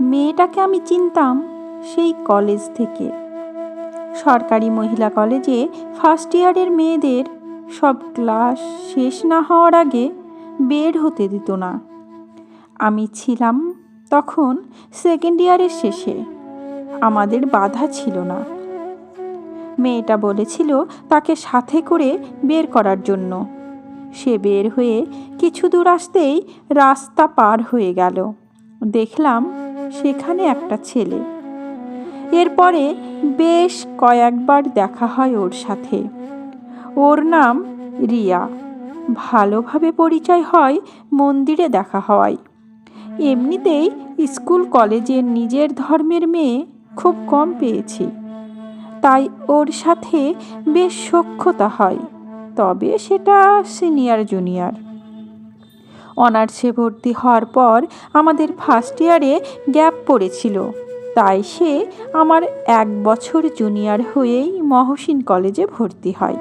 মেয়েটাকে আমি চিনতাম সেই কলেজ থেকে। সরকারি মহিলা কলেজে ফার্স্ট ইয়ারের মেয়েদের সব ক্লাস শেষ না হওয়ার আগে বের হতে দিত না। আমি ছিলাম তখন সেকেন্ড ইয়ারের শেষে। আমাদের বাধা ছিল না। মেয়েটা বলেছিল তাকে সাথে করে বের করার জন্য। সে বের হয়ে কিছু দূর আসতেই রাস্তা পার হয়ে গেল। দেখলাম সেখানে একটা ছেলে। এরপরে বেশ কয়েকবার দেখা হয় ওর সাথে। ওর নাম রিয়া। ভালোভাবে পরিচয় হয় মন্দিরে দেখা হয় এমনিতেই স্কুল কলেজের নিজের ধর্মের মেয়ে খুব কম পেয়েছি। তাই ওর সাথে বেশ সখ্যতা হয়। তবে সেটা সিনিয়র জুনিয়র। অনার্সে ভর্তি হওয়ার পর আমাদের ফার্স্ট ইয়ারে গ্যাপ পড়েছিল। তাই সে আমার এক বছর জুনিয়র হয়েই মহসিন কলেজে ভর্তি হয়।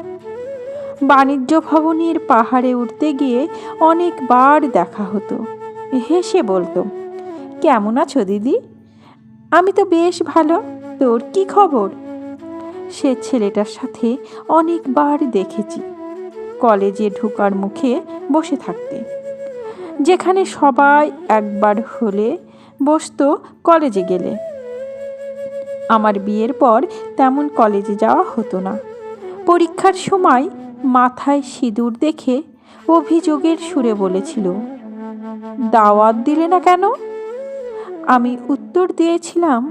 বাণিজ্য ভবনের পাহাড়ে উঠতে গিয়ে অনেকবার দেখা হতো। হেসে বলতো, কেমন আছো দিদি? আমি তো বেশ ভালো। তোর কি খবর? সে ছেলেটার সাথে অনেকবার দেখেছি। কলেজে ঢোকার মুখে বসে থাকতে। যেখানে সবাই একবার হলে বসতো কলেজে গেলে। আমার বিয়ের পর তেমন কলেজে যাওয়া হতো না। পরীক্ষার সময় মাথায় সিঁদুর দেখে অভিযোগের সুরে বলেছিল, দাওয়াত দিলে না কেন? আমি উত্তর দিয়েছিলাম,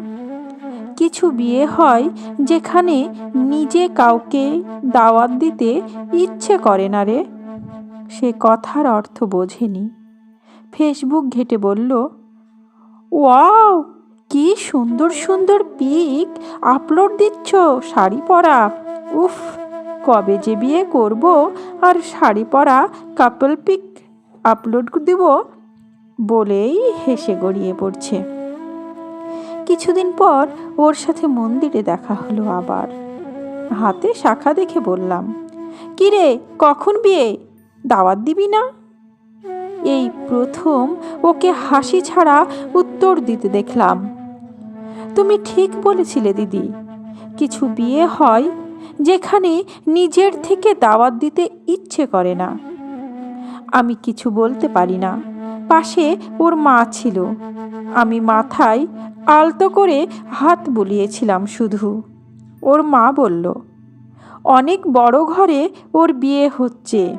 কিছু বিয়ে হয় যেখানে নিজে কাউকে দাওয়াত দিতে ইচ্ছে করে না রে। সে কথার অর্থ বোঝেনি। ফেসবুক ঘেটে বলল, ওয়াও, কি সুন্দর সুন্দর পিক আপলোড দিচ্ছ, শাড়ি পরা। উফ, কবে যে বিয়ে করব আর শাড়ি পরা কাপল পিক আপলোড দিব বলেই হেসে গড়িয়ে পড়ছে। কিছুদিন পর ওর সাথে মন্দিরে দেখা হলো আবার। হাতে শাখা দেখে বললাম কিরে কখন বিয়ে? দাওয়াত দিবি না? এই প্রথম ওকে হাসি ছাড়া উত্তর দিতে দেখলাম। তুমি ঠিক বলেছিলে, দিদি। কিছু বিয়ে হয় যেখানে নিজের থেকে দাওয়াত দিতে ইচ্ছে করে না। আমি কিছু বলতে পারি না। পাশে ওর মা ছিল। আমি মাথায় আলতো করে হাত বুলিয়েছিলাম শুধু। ওর মা বলল, অনেক বড় ঘরে ওর বিয়ে হচ্ছে।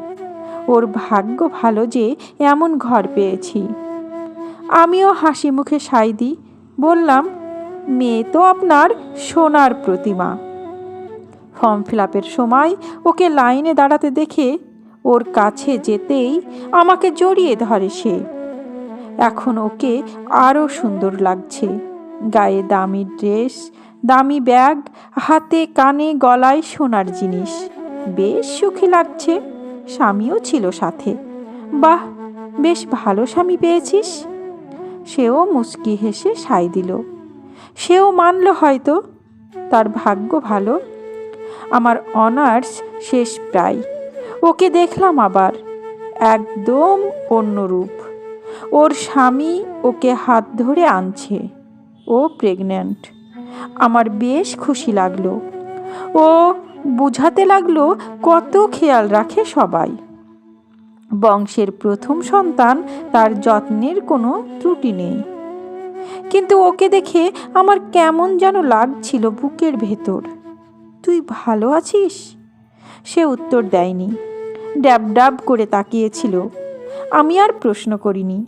ওর ভাগ্য ভালো যে এমন ঘর পেয়েছি। আমিও হাসি মুখে সাই দিই, বললাম, মেয়ে তো আপনার সোনার প্রতিমা। ফর্ম ফিল সময় ওকে লাইনে দাঁড়াতে দেখে ওর কাছে যেতেই আমাকে জড়িয়ে ধরে সে। এখন ওকে আরও সুন্দর লাগছে। গায়ে দামি ড্রেস, দামি ব্যাগ, হাতে কানে গলায় সোনার জিনিস। বেশ সুখী লাগছে। স্বামীও ছিল সাথে। বাহ, বেশ ভালো স্বামী পেয়েছিস। সেও মুচকি হেসে সাই দিল। সেও মানল হয়তো, তার ভাগ্য ভালো। আমার অনার্স শেষ প্রায়। ওকে দেখলাম আবার, একদম অন্যরূপ। ওর স্বামী ওকে হাত ধরে আনছে। ও প্রেগন্যান্ট। আমার বেশ খুশি লাগল। ও বুঝাতে লাগল কত খেয়াল রাখে সবাই। বংশের প্রথম সন্তান তার যত্নের কোনো ত্রুটি নেই। কিন্তু ওকে দেখে আমার কেমন যেন লাগছিল বুকের ভেতর। তুই ভালো আছিস? সে উত্তর দেয়নি। ড্যাব ডাব করে তাকিয়েছিল। আমি আর প্রশ্ন করিনি।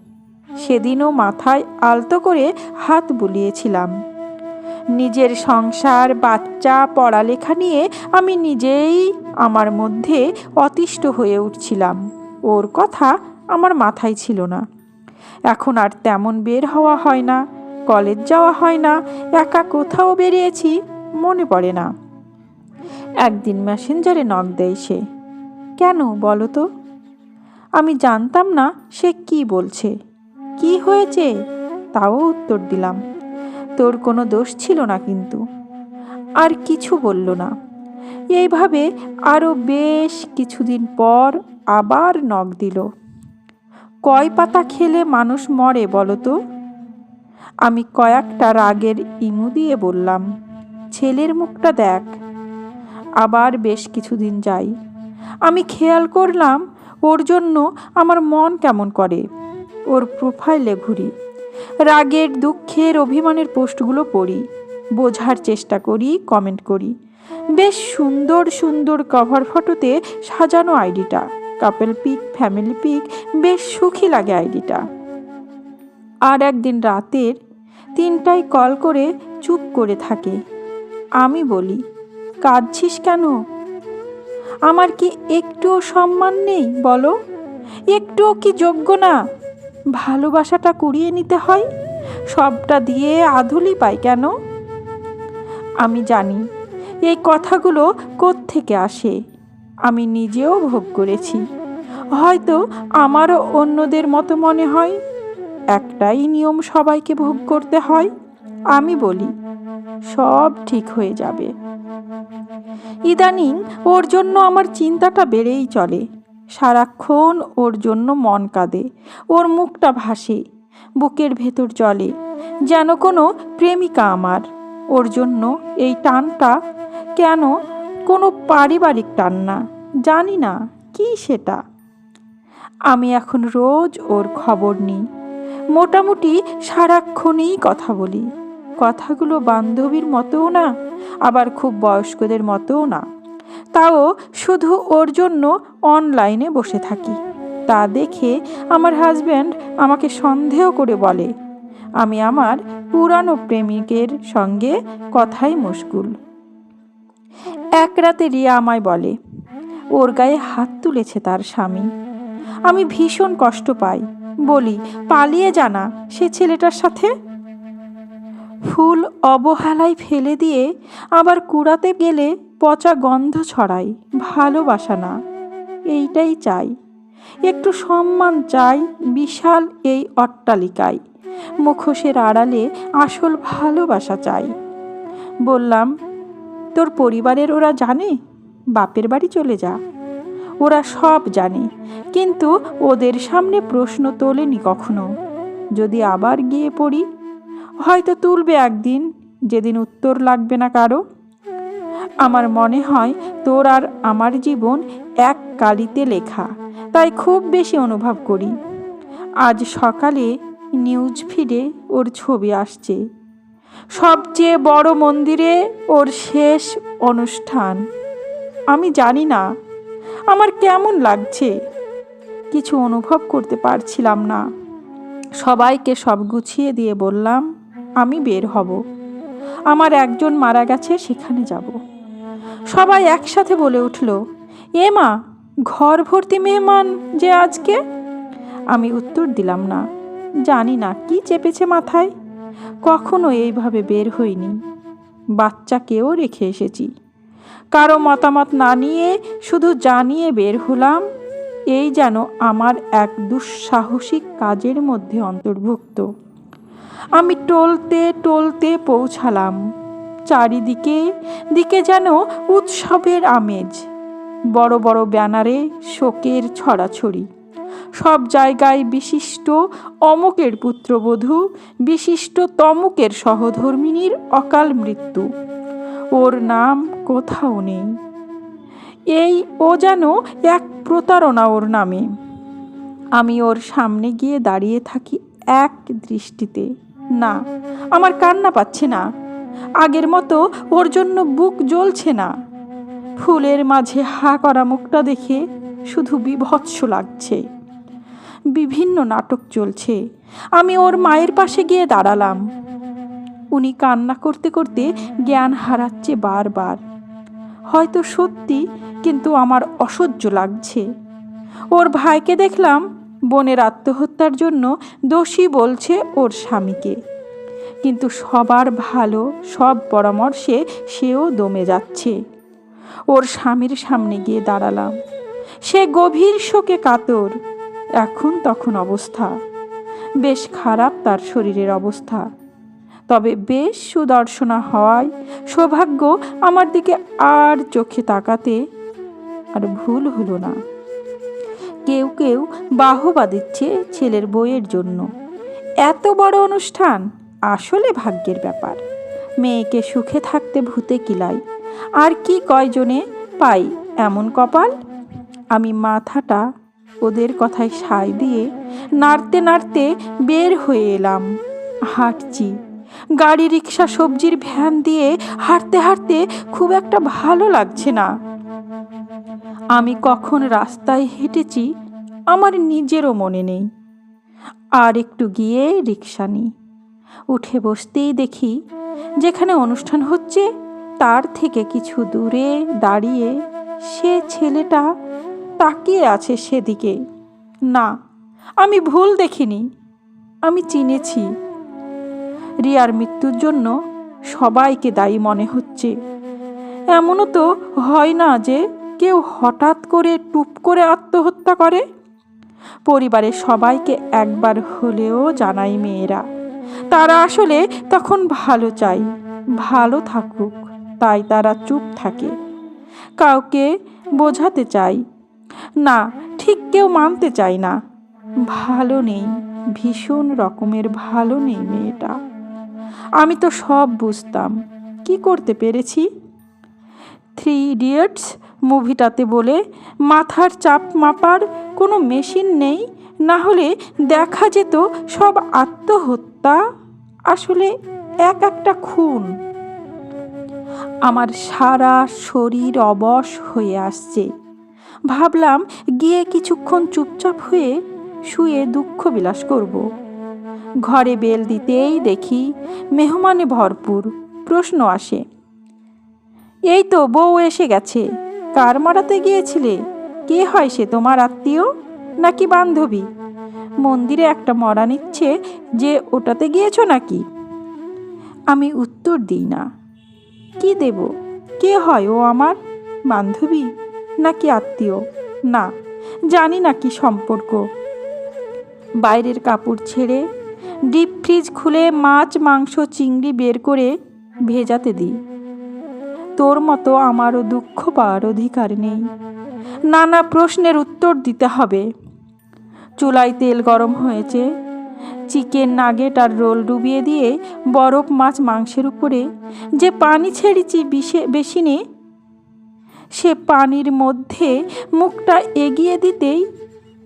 সেদিনও মাথায় আলতো করে হাত বুলিয়েছিলাম। নিজের সংসার, বাচ্চা, পড়ালেখা নিয়ে আমি নিজেই আমার মধ্যে অতিষ্ঠ হয়ে উঠছিলাম। ওর কথা আমার মাথায় ছিল না। এখন আর তেমন বের হওয়া হয় না, কলেজ যাওয়া হয় না, একা কোথাও বেরিয়েছি, মনে পড়ে না। একদিন মেসেঞ্জারে নখ দেয় সে, কেন বলো তো? আমি জানতাম না সে কি বলছে, কি হয়েছে? তাও উত্তর দিলাম তোর কোনো দোষ ছিল না কিন্তু। আর কিছু বলল না। এইভাবে আরও বেশ কিছুদিন পর আবার নখ দিল। কয় পাতা খেলে মানুষ মরে বলো তো? আমি কয়েকটা রাগের ইমু দিয়ে বললাম, ছেলের মুখটা দেখ। আবার বেশ কিছুদিন যাই। আমি খেয়াল করলাম, ওর জন্য আমার মন কেমন করে। ওর প্রোফাইলে ঘুরি। রাগের, দুঃখের অভিমানের পোস্টগুলো পড়ি। বোঝার চেষ্টা করি কমেন্ট করি। বেশ সুন্দর সুন্দর কভার ফটোতে সাজানো আইডিটা। কাপেল পিক ফ্যামিলি পিক বেশ সুখী লাগে আইডিটা। আর একদিন রাতের তিনটায় কল করে চুপ করে থাকে। আমি বলি, কাঁদছিস কেন? আমার কি একটুও সম্মান নেই বলো? একটুও কি যোগ্য না? ভালোবাসাটা কুড়িয়ে নিতে হয়? সবটা দিয়ে আধুলি পাই কেন? আমি জানি, এই কথাগুলো থেকে আসে? আমি নিজেও ভোগ করেছি। হয়তো আমারও অন্যদের মতো মনে হয়। একটাই নিয়ম সবাইকে ভোগ করতে হয়, আমি বলি, সব ঠিক হয়ে যাবে। ইদানিং ওর জন্য আমার চিন্তাটা বেড়েই চলে। সারাক্ষণ ওর জন্য মন কাঁদে, ওর মুখটা ভাসে, বুকের ভেতর চলে যেন কোনো প্রেমিকা আমার। ওর জন্য এই টানটা কেন কোনো পারিবারিক টান না, জানি না কি সেটা। আমি এখন রোজ ওর খবর নিই, মোটামুটি সারাক্ষণই কথা বলি। কথাগুলো বান্ধবীর মতোও না, আবার খুব বয়স্কদের মতোও না। তাও শুধু ওর জন্য অনলাইনে বসে থাকি। তা দেখে আমার হাজব্যান্ড আমাকে সন্দেহ করে বলে, আমি আমার পুরানো প্রেমিকের সঙ্গে কথাই মুশকুল। এক রাতে রিয়া আমায় বলে, ওর গায়ে হাত তুলেছে তার স্বামী। আমি ভীষণ কষ্ট পাই। বলি, পালিয়ে জানা সে ছেলেটার সাথে? ফুল অবহেলায় ফেলে দিয়ে আবার কুড়াতে গেলে পচা গন্ধ ছড়াই, ভালোবাসা না, এইটাই চাই। একটু সম্মান চাই বিশাল এই অট্টালিকায়, মুখোশের আড়ালে আসল ভালোবাসা চাই। বললাম, তোর পরিবারের ওরা জানে? বাপের বাড়ি চলে যা। ওরা সব জানে, কিন্তু ওদের সামনে প্রশ্ন তোলেনি কখনো। যদি আবার গিয়ে পড়ি, হয়তো তুলবে একদিন, যেদিন উত্তর লাগবে না কারও। আমার মনে হয় তোর আর আমার জীবন এক কালিতে লেখা, তাই খুব বেশি অনুভব করি। আজ সকালে নিউজ ফিডে ওর ছবি আসছে। সবচেয়ে বড় মন্দিরে ওর শেষ অনুষ্ঠান। আমি জানি না, আমার কেমন লাগছে? কিছু অনুভব করতে পারছিলাম না। সবাইকে সব গুছিয়ে দিয়ে বললাম, আমি বের হব। আমার একজন মারা গেছে, সেখানে যাব। সবাই একসাথে বলে উঠল, এ মা, ঘর ভর্তি মেহমান যে আজকে? আমি উত্তর দিলাম, না, জানি না, কি চেপেছে মাথায়? কখনো এইভাবে বের হইনি। বাচ্চাকেও রেখে এসেছি। কারও মতামত না নিয়ে শুধু জানিয়ে বের হলাম, এই যেন আমার এক দুঃসাহসিক কাজের মধ্যে অন্তর্ভুক্ত। আমি টলতে টলতে পৌঁছালাম। চারিদিকে, দিকে যেন উৎসবের আমেজ। বড় বড় ব্যানারে শোকের ছড়াছড়ি। সব জায়গায় বিশিষ্ট অমুকের পুত্রবধূ, বিশিষ্ট তমুকের সহধর্মিনীর অকাল মৃত্যু। ওর নাম কোথাও নেই। এই ও যেন এক প্রতারণা ওর নামে। আমি ওর সামনে গিয়ে দাঁড়িয়ে থাকি এক দৃষ্টিতে। না, আমার কান্না পাচ্ছে না। আগের মতো ওর জন্য বুক জ্বলছে না। ফুলের মাঝে হা করা মুখটা দেখে শুধু বিভৎস লাগছে। বিভিন্ন নাটক চলছে। আমি ওর মায়ের পাশে গিয়ে দাঁড়ালাম। উনি কান্না করতে করতে জ্ঞান হারাচ্ছে বারবার। হয়তো সত্যি, কিন্তু আমার অসহ্য লাগছে। ওর ভাইকে দেখলাম বোনের আত্মহত্যার জন্য দোষী বলছে ওর স্বামীকে। কিন্তু সবার ভালো সব পরামর্শে সেও দমে যাচ্ছে। ওর স্বামীর সামনে গিয়ে দাঁড়ালাম। সে গভীর শোকে কাতর। এখন তখন অবস্থা। বেশ খারাপ তার শরীরের অবস্থা। তবে বেশ সুদর্শনা হওয়ায় সৌভাগ্য আমার দিকে আর চোখে তাকাতে আর ভুল হলো না। কেউ কেউ বাহবা দিচ্ছে ছেলের বইয়ের জন্য। এত বড় অনুষ্ঠান আসলে ভাগ্যের ব্যাপার। মেয়েকে সুখে থাকতে ভূতে কিলাই। আর কি কয়জনে পাই এমন কপাল? আমি মাথাটা ওদের কথায় সায় দিয়ে নাড়তে নাড়তে বের হয়ে এলাম। হাঁটছি। গাড়ি, রিক্সা, সবজির ভ্যান দিয়ে হাঁটতে হাঁটতে খুব একটা ভালো লাগছে না। আমি কখন রাস্তায় হেঁটেছি আমার নিজেরও মনে নেই। আর একটু গিয়ে রিক্সা নিই। উঠে বসতেই দেখি যেখানে অনুষ্ঠান হচ্ছে, তার থেকে কিছু দূরে দাঁড়িয়ে সে ছেলেটা তাকিয়ে আছে সেদিকে। না, আমি ভুল দেখিনি। আমি চিনেছি। রিয়ার মৃত্যুর জন্য সবাইকে দায়ী মনে হচ্ছে। এমনও তো হয় না যে কেউ হঠাৎ করে টুপ করে আত্মহত্যা করে? পরিবারের সবাইকে একবার হলেও জানাই মেয়েরা, তারা আসলে তখন ভালো চাই ভালো থাকুক, তাই তারা চুপ থাকে। কাউকে বোঝাতে চাই না, ঠিক কেউ মানতে চায় না। ভালো নেই, ভীষণ রকমের ভালো নেই মেয়েটা। আমি তো সব বুঝতাম, কি করতে পেরেছি? থ্রি ইডিয়টস মুভিটাতে বলে, মাথার চাপ মাপার কোনো মেশিন নেই, না হলে দেখা যেত সব আত্মহত্যা। আসলে এক একটা খুন। আমার সারা শরীর অবশ হয়ে আসছে। ভাবলাম গিয়ে কিছুক্ষণ চুপচাপ হয়ে শুয়ে দুঃখ বিলাস করব। ঘরে বেল দিতেই দেখি মেহমানে ভরপুর প্রশ্ন আসে এই তো বউ এসে গেছে। কার মারাতে গিয়েছিলে? কে হয় সে, তোমার আত্মীয় নাকি বান্ধবী? মন্দিরে একটা মরা নিচ্ছে, যে ওটাতে গিয়েছো নাকি? আমি উত্তর দিই না। কি দেব? কে হয় ও আমার? বান্ধবী নাকি আত্মীয়? না, জানি না কি সম্পর্ক। বাইরের কাপড় ছেড়ে ডিপ ফ্রিজ খুলে মাছ, মাংস, চিংড়ি বের করে ভেজাতে দিই। তোর মতো আমারও দুঃখ পাওয়ার অধিকার নেই। নানা প্রশ্নের উত্তর দিতে হবে। চুলায় তেল গরম হয়েছে। চিকেন নাগেট আর রোল ডুবিয়ে দিয়ে বরফ মাছ মাংসের উপরে যে পানি ছেড়েছি বিষে বেশিনে, সে পানির মধ্যে মুখটা এগিয়ে দিতেই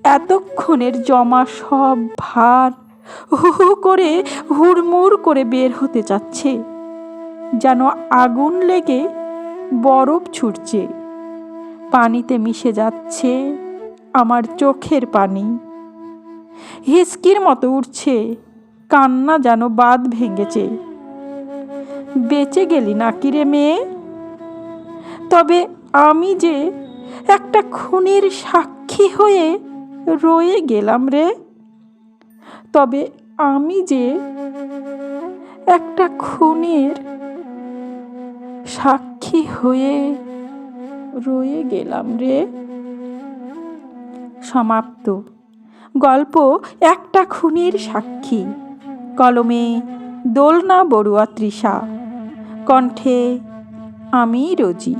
এতক্ষণের জমা সব ভার হু হু করে হুড়মুড় করে বের হতে যাচ্ছে যেন আগুন লেগে বরফ ছুটছে। পানিতে মিশে যাচ্ছে আমার চোখের পানি। হিসকির মতো উঠছে কান্না যেন বাদ ভেঙেছে। বেঁচে গেলি নাকি রে মেয়ে? তবে আমি যে একটা খুনির সাক্ষী হয়ে রয়ে গেলাম রে। তবে আমি যে একটা খুনের সাক্ষী হয়ে রয়ে গেলাম রে। সমাপ্ত। গল্প একটা খুনের সাক্ষী। কলমে দোলনা বড়ুয়া তৃষা। কণ্ঠে আমি রোজি।